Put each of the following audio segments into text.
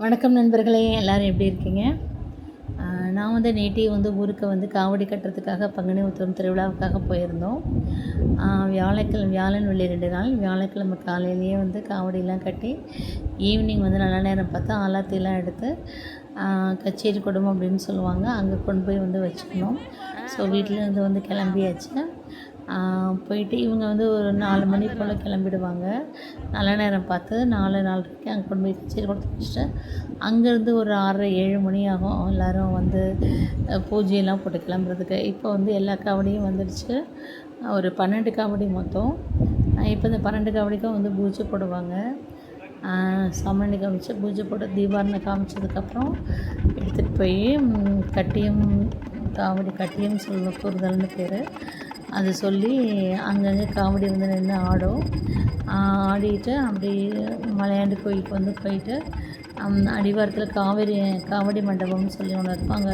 வணக்கம் நண்பர்களே எல்லோரும் எப்படி இருக்கீங்க? நான் வந்து நேட்டிவ் வந்து ஊருக்கு வந்து காவடி கட்டுறதுக்காக பங்குனி உத்திரம் திருவிழாவுக்காக போயிருந்தோம். வியாழக்கிழமை வியாழன் வெள்ளி ரெண்டு நாள் வியாழக்கிழமை காலையிலேயே வந்து காவடியெலாம் கட்டி ஈவினிங் வந்து நல்ல நேரம் பார்த்து ஆலாத்திலாம் எடுத்து கச்சேரி குடும்பம் அப்படின்னு சொல்லுவாங்க அங்கே கொண்டு போய் வந்து வச்சுக்கணும். ஸோ வீட்டிலேருந்து வந்து கிளம்பியாச்சு. போயிட்டு இவங்க வந்து ஒரு நாலு மணி போல் கிளம்பிடுவாங்க. நல்ல நேரம் பார்த்து நாலு நாலரைக்கு அங்கே கொண்டு போய் கச்சேரி கொடுத்து வச்சுட்டு அங்கேருந்து ஒரு ஆறரை ஏழு மணி ஆகும். எல்லோரும் வந்து பூஜையெல்லாம் போட்டு கிளம்புறதுக்கு. இப்போ வந்து எல்லா காவடியும் வந்துடுச்சு. ஒரு பன்னெண்டு காவடி மொத்தம். இப்போ இந்த பன்னெண்டு காவடிக்கும் வந்து பூஜை போடுவாங்க. சாமணி காமிச்சு பூஜை போட்டு தீபாரணை காமிச்சதுக்கப்புறம் எடுத்துகிட்டு போய் கட்டியம் காவடி கட்டியம் சொல்ல கூறுதல்னு பேர். அது சொல்லி அங்கங்கே காவடி வந்து நின்று ஆடும். ஆடிட்டு அப்படியே மலையாண்டு கோயிலுக்கு வந்து போயிட்டு அடிவாரத்தில் காவேரி காவடி மண்டபம்னு சொல்லி ஒன்று இருப்பாங்க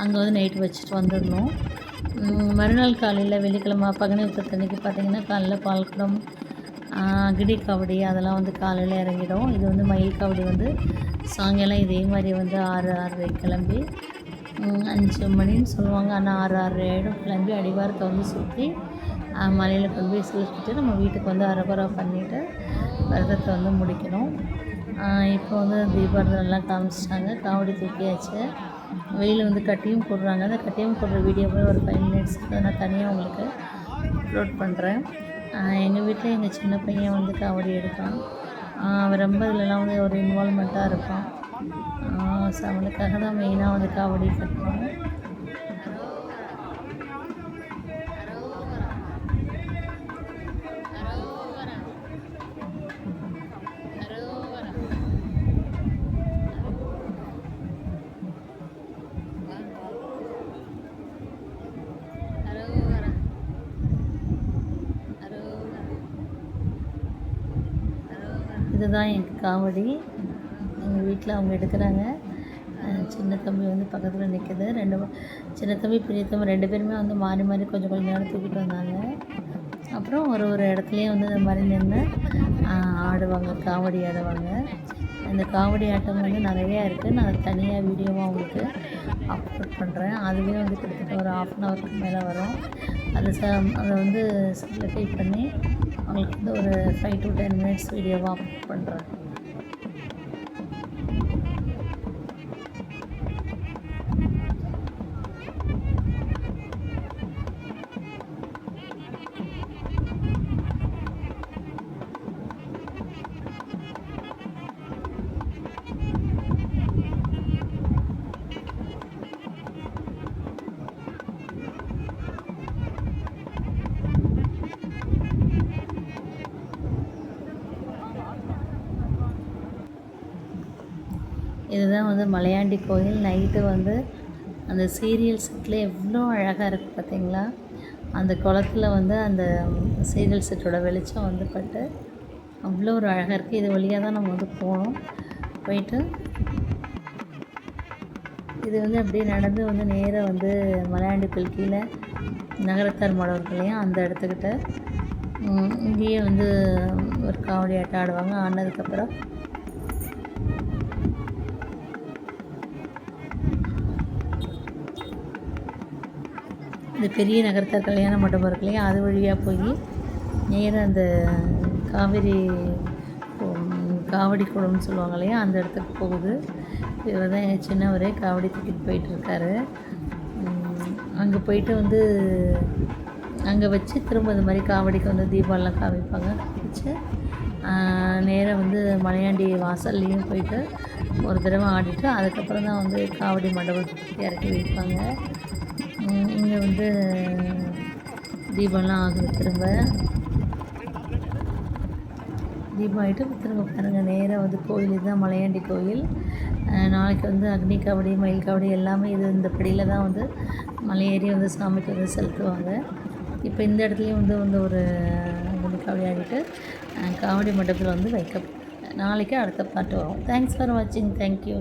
அங்கே வந்து நைட்டு வச்சுட்டு வந்துடணும். மறுநாள் காலையில் வெள்ளிக்கிழமை பகனி உத்தரத்தன்னைக்கு பார்த்திங்கன்னா காலையில் பால்குடம் கிடி காவடி அதெல்லாம் வந்து காலையில் இறங்கிடும். இது வந்து மயில் காவடி வந்து சாயங்காலம் இதே மாதிரி வந்து ஆறு ஆறரை கிளம்பி அஞ்சு மணின்னு சொல்லுவாங்க. ஆனால் ஆறு ஆறு ஆயிடும். கிளம்பி அடிவாரத்தை வந்து சுற்றி மலையில் கொண்டு போய் செலுத்திட்டு நம்ம வீட்டுக்கு வந்து அரபரா பண்ணிவிட்டு விரதத்தை வந்து முடிக்கணும். இப்போ வந்து தீபாவளிலாம் காமிச்சிட்டாங்க. காவடி தூக்கியாச்சு. வெயில் வந்து கட்டியும் போடுறாங்க. அந்த கட்டியும் போடுற வீடியோ போய் ஒரு ஃபைவ் மினிட்ஸ் நான் தனியாக உங்களுக்கு அப்லோட் பண்ணுறேன் எங்கள் வீட்டில் எங்கள் சின்ன பையன் வந்து காவடி எடுப்பான். அவன் ரொம்ப இதுலலாம் வந்து ஒரு இன்வால்மெண்ட்டாக இருப்பான். ஸோ அவனுக்காக தான் மெயினாக வந்து காவடி கட்டுவாங்க இதுதான் எங்கள் காவடி. வீட்டில் அவங்க எடுக்கிறாங்க. சின்ன தம்பி வந்து பக்கத்தில் நிற்குது ரெண்டு சின்ன தம்பி பெரிய தம்பி ரெண்டு பேருமே வந்து மாறி மாறி கொஞ்சம் கொஞ்சம் நேரம் தூக்கிட்டு வந்தாங்க. அப்புறம் ஒரு ஒரு இடத்துலையும் வந்து இந்த மாதிரி நின்று ஆடுவாங்க காவடி ஆடுவாங்க. அந்த காவடி ஆட்டம் வந்து நிறையா இருக்குது நான் தனியாக வீடியோவாக அவங்களுக்கு அப்லோட் பண்ணுறேன் அதுவே வந்து கிட்டத்தட்ட ஒரு ஆஃப் அன் ஹவருக்கு மேலே வரும். அதை ச அதை வந்து சிம்பிளிஃபை பண்ணி அவங்களுக்கு வந்து ஒரு ஃபைவ் டு டென் மினிட்ஸ் வீடியோவாக அப்லோட் பண்ணுறேன் இதுதான் வந்து மலையாண்டி கோயில். நைட்டு வந்து அந்த சீரியல் செட்டில் எவ்வளோ அழகாக இருக்குது பார்த்தீங்களா அந்த குளத்துல வந்து அந்த சீரியல் செட்டோட வெளிச்சம் வந்து பட்டு அவ்வளோ ஒரு அழகாக இருக்குது இது வழியாக தான் நம்ம வந்து போனோம் போயிட்டு இது வந்து அப்படியே நடந்து வந்து நேராக வந்து மலையாண்டி கோயில் கீழே நகரத்தார் மடம் இருக்கு இல்லையா அந்த இடத்துக்கிட்ட இங்கேயே வந்து ஒரு காவடி ஆட்டம் ஆடுவாங்க. ஆனதுக்கப்புறம் இந்த பெரிய நகரத்தார் கல்யாண மண்டபம் இருக்கு இல்லையா? அது வழியாக போய் நேராக அந்த காவேரி காவடி குளம்னு சொல்லுவாங்க இல்லையா? அந்த இடத்துக்கு போகுது. இவர் தான் எங்கள் சின்னவரே. காவடி தூக்கிட்டு போயிட்டுருக்காரு அங்கே போயிட்டு வந்து அங்கே வச்சு திரும்ப இந்த மாதிரி காவடிக்கு வந்து தீபாவளிலாம் காமிப்பாங்க. வச்சு நேராக வந்து மலையாண்டி வாசல்லையும் போயிட்டு ஒரு தடவை ஆடிட்டு அதுக்கப்புறம் தான் வந்து காவடி மண்டபத்துக்கு இறக்கி வைப்பாங்க. இங்கே வந்து தீபம்லாம் ஆகுது திரும்ப. தீபம் ஆகிட்டு திரும்ப பாருங்கள் நேராக வந்து கோயில் இதுதான் மலையாண்டி கோயில். நாளைக்கு வந்து அக்னி காவடி மயில் காவடி எல்லாமே இது இந்த படியில் தான் வந்து மலையேறி வந்து சாமிக்கு வந்து செலுத்துவாங்க. இப்போ இந்த இடத்துலையும் வந்து வந்து ஒரு அக்னி காவடி ஆடிட்டு காவடி மண்டபத்தில் வந்து வைக்க நாளைக்கு அடுத்த பாட்டு வரும். தேங்க்ஸ் ஃபார் வாட்சிங் தேங்க்யூ